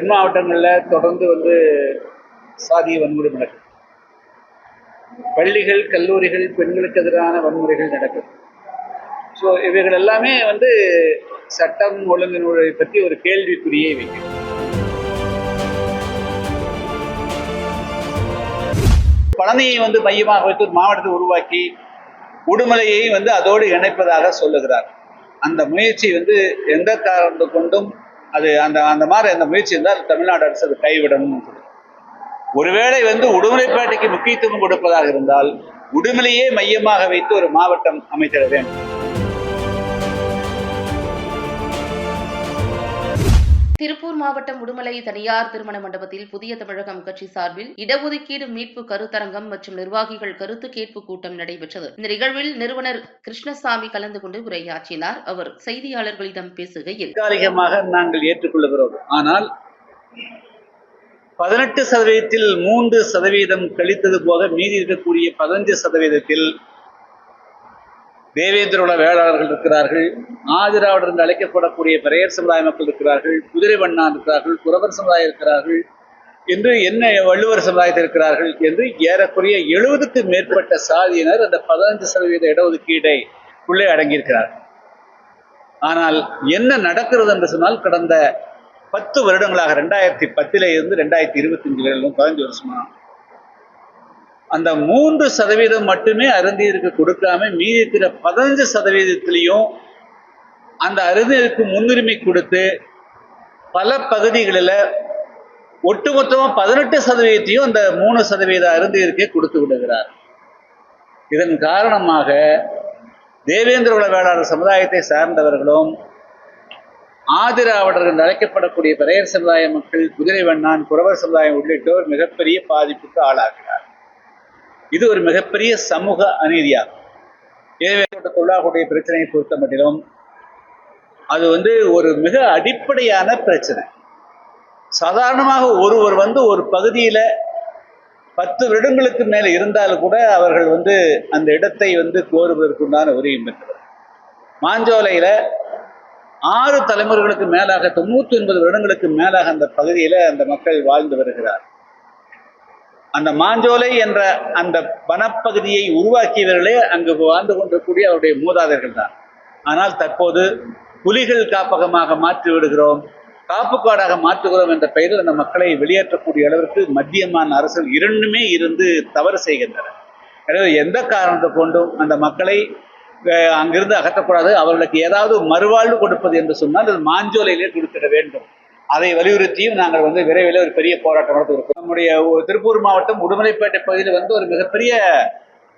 தென் மாவட்டங்களில் தொடர்ந்து வந்து சாதிய வன்முறை நடக்குது. பள்ளிகள் கல்லூரிகள் பெண்களுக்கு எதிரான வன்முறைகள் நடக்குது. ஸோ இவைகள் எல்லாமே வந்து சட்டம் ஒழுங்கினுடைய பற்றி ஒரு கேள்விக்குறியை வைக்கும் பழனியை வந்து மையமாக வைத்து ஒரு மாவட்டத்தை உருவாக்கி உடுமலையை வந்து அதோடு இணைப்பதாக சொல்லுகிறார் அந்த முயற்சி வந்து எந்த காரணத்தை கொண்டும் அது அந்த அந்த மாதிரி அந்த முயற்சி இருந்தால் தமிழ்நாடு அரசு அது கைவிடணும் ஒருவேளை வந்து உடுமலைப்பேட்டைக்கு முக்கியத்துவம் கொடுப்பதாக இருந்தால் உடுமலையே மையமாக வைத்து ஒரு மாவட்டம் அமைத்திட வேண்டும். திருப்பூர் மாவட்டம் உடுமலை தனியார் திருமண மண்டபத்தில் புதிய தமிழகம் கட்சி சார்பில் இடஒதுக்கீடு மீட்பு கருத்தரங்கம் மற்றும் நிர்வாகிகள் கருத்து கேட்பு கூட்டம் நடைபெற்றது. இந்த நிகழ்வில் நிறுவனர் கிருஷ்ணசாமி கலந்து கொண்டு உரையாற்றினார். அவர் செய்தியாளர்களிடம் பேசுகையில் தற்காலிகமாக நாங்கள் ஏற்றுக்கொள்கிறோம். ஆனால் பதினெட்டு சதவீதத்தில் மூன்று சதவீதம் கழித்தது போக மீதி இருக்கக்கூடிய பதினஞ்சு சதவீதத்தில் தேவேந்திரோட வேளாளர்கள் இருக்கிறார்கள் ஆதிராவிடர் என்று அழைக்கப்படக்கூடிய பெரையர் சமுதாய மக்கள் இருக்கிறார்கள் குதிரை வண்ணா இருக்கிறார்கள் குறவர் சமுதாயம் இருக்கிறார்கள் என்று என்ன வள்ளுவர் சமுதாயத்தில் இருக்கிறார்கள் என்று ஏறக்குறைய எழுபதுக்கு மேற்பட்ட சாதியினர் அந்த பதினஞ்சு சதவீத இடஒதுக்கீடை உள்ளே அடங்கியிருக்கிறார்கள். ஆனால் என்ன நடக்கிறது என்று சொன்னால் கடந்த பத்து வருடங்களாக ரெண்டாயிரத்தி பத்தில இருந்து ரெண்டாயிரத்தி இருபத்தி அஞ்சு வரையிலும் பதினஞ்சு வருஷமா அந்த மூன்று சதவீதம் மட்டுமே அருந்தியருக்கு கொடுக்காம மீதி இருக்கிற பதினஞ்சு சதவீதத்திலையும் அந்த அருந்தியருக்கு முன்னுரிமை கொடுத்து பல பகுதிகளில் ஒட்டுமொத்தமாக பதினெட்டு சதவீதத்தையும் அந்த மூணு சதவீத அருந்தியருக்கே கொடுத்து விடுகிறார். இதன் காரணமாக தேவேந்திர குல வேளாளர் சமுதாயத்தை சார்ந்தவர்களும் ஆதிராவிடர் என்று அழைக்கப்படக்கூடிய பிரையர் சமுதாய மக்கள் குதிரை வண்ணான் குறவர் சமுதாயம் உள்ளிட்டோர் மிகப்பெரிய பாதிப்புக்கு ஆளாகிறார் இது ஒரு மிகப்பெரிய சமூக அநீதியாகும். எனவே தொழிலாளர்களுடைய பிரச்சனையை பொறுத்த மட்டிலும் அது வந்து ஒரு மிக அடிப்படையான பிரச்சனை. சாதாரணமாக ஒருவர் வந்து ஒரு பகுதியில் பத்து வருடங்களுக்கு மேலே இருந்தாலும் கூட அவர்கள் வந்து அந்த இடத்தை வந்து கோருவதற்குண்டான உரிமை பெற்றவர் மாஞ்சோலையில் ஆறு தலைமுறைகளுக்கு மேலாக தொண்ணூற்றி ஒன்பது வருடங்களுக்கு மேலாக அந்த பகுதியில் அந்த மக்கள் வாழ்ந்து வருகிறார் அந்த மாஞ்சோலை என்ற அந்த வனப்பகுதியை உருவாக்கியவர்களே அங்கு வாழ்ந்து கொண்டிருக்கூடிய அவருடைய மூதாதையர்கள் தான். ஆனால் தற்போது புலிகள் காப்பகமாக மாற்றி விடுகிறோம் காப்புக்காடாக மாற்றுகிறோம் என்ற பெயரில் அந்த மக்களை வெளியேற்றக்கூடிய அளவிற்கு மத்தியமான அரசுகள் இரண்டுமே இருந்து தவறு செய்கின்றன. எனவே எந்த காரணத்தை கொண்டும் அந்த மக்களை அங்கிருந்து அகற்றக்கூடாது அவர்களுக்கு ஏதாவது மறுவாழ்வு கொடுப்பது என்று சொன்னால் அது மாஞ்சோலையிலே கொடுத்திட வேண்டும். அதை வலியுறுத்தியும் நாங்கள் வந்து விரைவில் ஒரு பெரிய போராட்டம் நடத்திருக்கோம் நம்முடைய ஒரு திருப்பூர் மாவட்டம் உடுமலைப்பேட்டை பகுதியில் வந்து ஒரு மிகப்பெரிய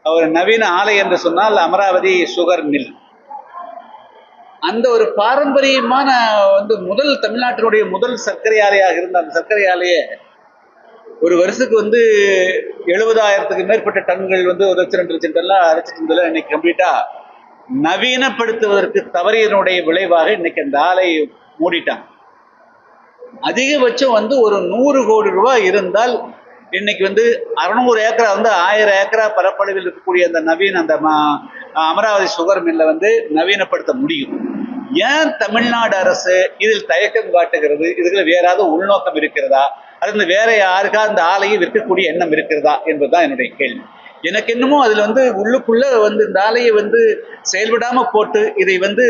ஒரு நவீன ஆலை என்று சொன்னால் அமராவதி சுகர் மில். அந்த ஒரு பாரம்பரியமான வந்து முதல் தமிழ்நாட்டினுடைய முதல் சர்க்கரை ஆலையாக இருந்த அந்த சர்க்கரை ஆலையை ஒரு வருஷத்துக்கு வந்து எழுபதாயிரத்துக்கு மேற்பட்ட டன்கள் வந்து ஒரு லட்சம் ரெண்டு லட்சம் டன்லாம் அரைச்சிட்டு இருந்ததில் இன்னைக்கு கம்ப்ளீட்டாக நவீனப்படுத்துவதற்கு தவறியதனுடைய விளைவாக இன்னைக்கு அந்த ஆலை மூடிட்டாங்க. அதிகபட்சம் வந்து ஒரு நூறு கோடி ரூபாய் இருந்தால் இன்னைக்கு வந்து அறுநூறு ஏக்கரா வந்து ஆயிரம் ஏக்கரா பரப்பளவில் இருக்கக்கூடிய அந்த நவீன அந்த அமராவதி சுகர் மில்லை வந்து நவீனப்படுத்த முடியும். ஏன் தமிழ்நாடு அரசு இதில் தயக்கம் காட்டுகிறது? இதுல வேற உள்நோக்கம் இருக்கிறதா? அல்லது வேற யாருக்கா அந்த ஆலையை விற்கக்கூடிய எண்ணம் இருக்கிறதா என்பதுதான் என்னுடைய கேள்வி. எனக்கு என்னமோ அதுல வந்து உள்ளுக்குள்ள வந்து இந்த ஆலையை வந்து செயல்படாம போட்டு இதை வந்து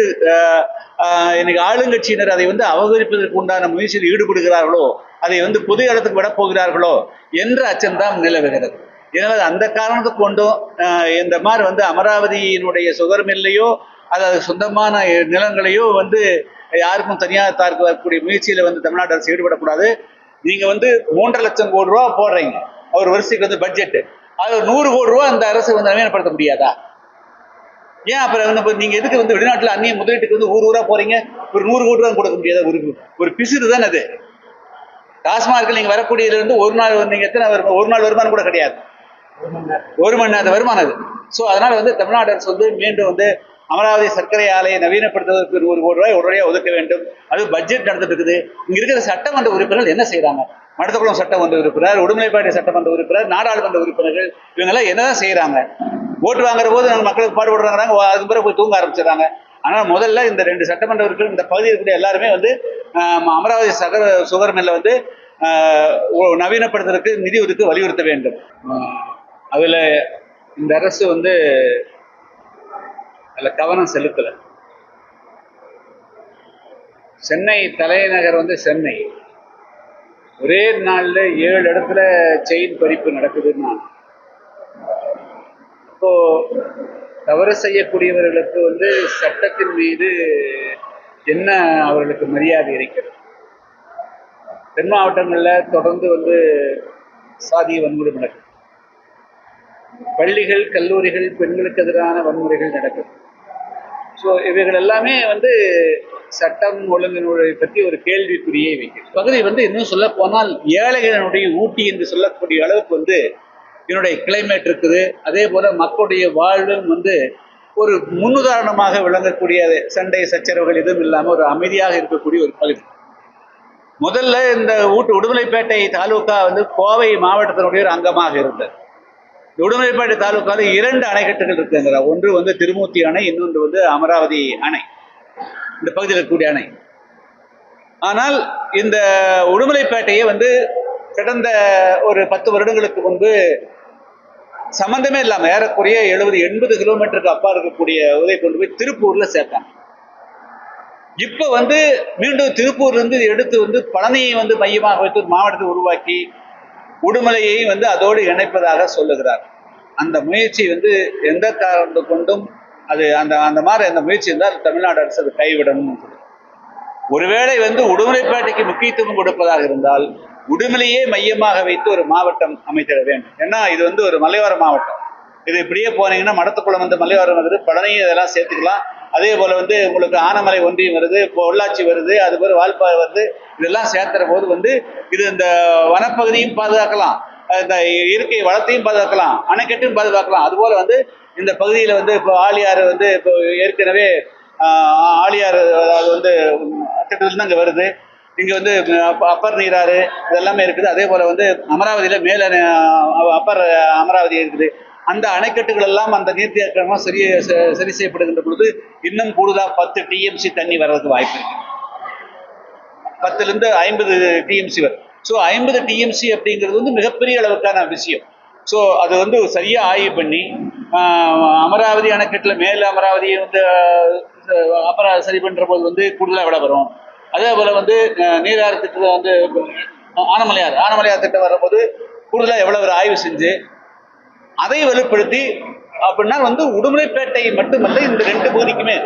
எனக்கு ஆளுங்கட்சியினர் அதை வந்து அபகரிப்பதற்கு உண்டான முயற்சியில் ஈடுபடுகிறார்களோ அதை வந்து பொது இடத்துக்கு விட போகிறார்களோ என்ற அச்சம்தான் நிலவுகிறது. எனவே அந்த காரணத்தை கொண்டும் இந்த மாதிரி வந்து அமராவதியினுடைய சுகர் மில்லையோ அதாவது சொந்தமான நிலங்களையோ வந்து யாருக்கும் தனியாக தார்க்கு வரக்கூடிய முயற்சியில் வந்து தமிழ்நாடு அரசு ஈடுபடக்கூடாது. நீங்கள் வந்து மூன்றரை லட்சம் கோடி ரூபா போடுறீங்க. ஒரு வருஷத்துக்கு வந்து பட்ஜெட்டு அது ஒரு நூறு கோடி ரூபா அந்த அரசு வந்து நவீனப்படுத்த முடியாதா? ஏன் அப்புறம் வந்து நீங்க எதுக்கு வந்து வெளிநாட்டில் அந்நிய முதலீட்டுக்கு வந்து ஊர் ஊரா போறீங்க? ஒரு நூறு கோடி ரூபா கொடுக்க முடியாதா? ஒரு ஒரு பிசுறு தானே அது. டாஸ்மார்க்கில் நீங்க வரக்கூடியதுல இருந்து ஒரு நாள் நீங்க எத்தனை ஒரு நாள் வருமானம் கூட கிடையாது. ஒரு மணி நேரம். வருமானம் அது. ஸோ அதனால வந்து தமிழ்நாடு அரசு வந்து மீண்டும் வந்து அமராவதி சர்க்கரை ஆலையை நவீனப்படுத்துவதற்கு நூறு கோடி ரூபாய் உடனடியாக ஒதுக்க வேண்டும். அது பட்ஜெட் நடந்துட்டு இருக்குது இங்க இருக்கிற சட்டமன்ற உறுப்பினர்கள் என்ன செய்யறாங்க மடத்தக்குளம் சட்டமன்ற உறுப்பினர் உடுமலைப்பாட்டி சட்டமன்ற உறுப்பினர் நாடாளுமன்ற உறுப்பினர்கள் இவங்கெல்லாம் என்னதான் செய்யறாங்க ஓட்டு வாங்குற போது நம்ம மக்களுக்கு பாடுபடுறாங்க அதுக்கு பிறகு போய் தூங்க ஆரம்பிச்சிடறாங்க. ஆனால் முதல்ல இந்த ரெண்டு சட்டமன்ற உறுப்பினர் இந்த பகுதியில் இருக்கக்கூடிய எல்லாருமே வந்து அமராவதி சகர சுகர் மில்லை வந்து நவீனப்படுத்துறதுக்கு நிதி ஒதுக்க வலியுறுத்த வேண்டும். அதில் இந்த அரசு வந்து அதில் கவனம் செலுத்தலை. சென்னை தலைநகர் வந்து சென்னை. ஒரே நாள்ல ஏழு இடத்துல செயின் பறிப்பு நடக்குதுன்னா இப்போ தவறு செய்யக்கூடியவர்களுக்கு வந்து சட்டத்தின் மீது என்ன அவர்களுக்கு மரியாதை இருக்கிறது? தென் மாவட்டங்களில் தொடர்ந்து வந்து சாதிய வன்முறை நடக்குது. பள்ளிகள் கல்லூரிகள் பெண்களுக்கு எதிரான வன்முறைகள் நடக்குது. ஸோ இவைகள் எல்லாமே வந்து சட்டம் ஒழுங்கினுடைய பற்றி ஒரு கேள்விக்குறியை வைக்கிறது. பகுதி வந்து இன்னும் சொல்ல போனால் ஏழைகளினுடைய ஊட்டி என்று சொல்லக்கூடிய அளவுக்கு வந்து இதனுடைய கிளைமேட் இருக்குது. அதே போல் மக்களுடைய வாழ்வும் வந்து ஒரு முன்னுதாரணமாக விளங்கக்கூடிய சண்டை சச்சரவுகள் எதுவும் இல்லாமல் ஒரு அமைதியாக இருக்கக்கூடிய ஒரு பகுதி. முதல்ல இந்த ஊட்டு உடுமலைப்பேட்டை தாலுகா வந்து கோவை மாவட்டத்தினுடைய ஒரு அங்கமாக இருந்தது. உடுமலைப்பாடி உடுமலைப்பேட்டை இரண்டு அணைக்கட்டுகள் இருக்குங்கிற ஒன்று வந்து திருமூர்த்தி அணை இன்னொன்று வந்து அமராவதி அணை. இந்த பகுதியில் இருக்கக்கூடிய அணை. ஆனால் இந்த உடுமலைப்பேட்டையை வந்து கடந்த ஒரு பத்து வருடங்களுக்கு முன்பு சம்பந்தமே இல்லாமல் ஏறக்குறைய எழுபது எண்பது கிலோமீட்டருக்கு அப்பா இருக்கக்கூடிய உதவி கொண்டு போய் திருப்பூரில் சேர்த்தாங்க. இப்போ வந்து மீண்டும் திருப்பூர்லேருந்து எடுத்து வந்து பழனியை வந்து மையமாக வைத்து மாவட்டத்தை உருவாக்கி உடுமலையை வந்து அதோடு இணைப்பதாக சொல்லுகிறார். அந்த முயற்சி வந்து எந்த காரணத்தை கொண்டும் அது அந்த அந்த மாதிரி அந்த முயற்சி இருந்தால் தமிழ்நாடு அரசு அதை கைவிடணும்னு ஒருவேளை வந்து உடுமலைப்பேட்டைக்கு முக்கியத்துவம் கொடுப்பதாக இருந்தால் உடுமலையே மையமாக வைத்து ஒரு மாவட்டம் அமைத்திட வேண்டும். ஏன்னா இது வந்து ஒரு மலையோர மாவட்டம். இது இப்படியே போனீங்கன்னா மடத்துக்குளம் வந்து மலையோரம் வருது பழனியும் இதெல்லாம் சேர்த்துக்கலாம். அதே போல் வந்து உங்களுக்கு ஆனமலை ஒன்றியம் வருது பொள்ளாச்சி வருது அது போல வால்பாறை வருது இதெல்லாம் சேர்த்துற போது வந்து இது இந்த வனப்பகுதியும் பாதுகாக்கலாம் இந்த இயற்கை வளத்தையும் பாதுகாக்கலாம் அணைக்கட்டையும் பாதுகாக்கலாம். அதுபோல் வந்து இந்த பகுதியில் வந்து இப்போ ஆழியாறு வந்து இப்போ ஏற்கனவே ஆஹ், ஆழியாறு அதாவது வந்து திட்டத்துலேருந்து அங்கே வருது. இங்கே வந்து அப்ப- அப்பர் நீராறு இதெல்லாமே இருக்குது. அதே போல் வந்து அமராவதியில் மேலே அப்பர் அமராவதி இருக்குது. அந்த அணைக்கட்டுகள் எல்லாம் அந்த நீர்த்தேக்கமாக சரி சரி செய்யப்படுகின்ற பொழுது இன்னும் கூடுதலாக பத்து டிஎம்சி தண்ணி வர்றதுக்கு வாய்ப்பு இருக்கு. பத்துலேருந்து ஐம்பது டிஎம்சி வரும். ஸோ ஐம்பது டிஎம்சி அப்படிங்கிறது வந்து மிகப்பெரிய அளவுக்கான விஷயம். ஸோ அது வந்து சரியாக ஆய்வு பண்ணி அமராவதி அணைக்கட்டில் மேல் அமராவதியை வந்து அப்புறம் சரி பண்ணுற போது வந்து கூடுதலாக விட வரும். அதே போல் வந்து நீராறு திட்டத்தில் வந்து ஆனமலையார் ஆனமலையார் திட்டம் வரும்போது கூடுதலாக எவ்வளோ ஒரு ஆய்வு செஞ்சு அதை வெளிப்படுத்தி அப்படின்னா வந்து உடுமலைப்பேட்டை மட்டுமல்ல இந்த ரெண்டு பகுதிக்குமே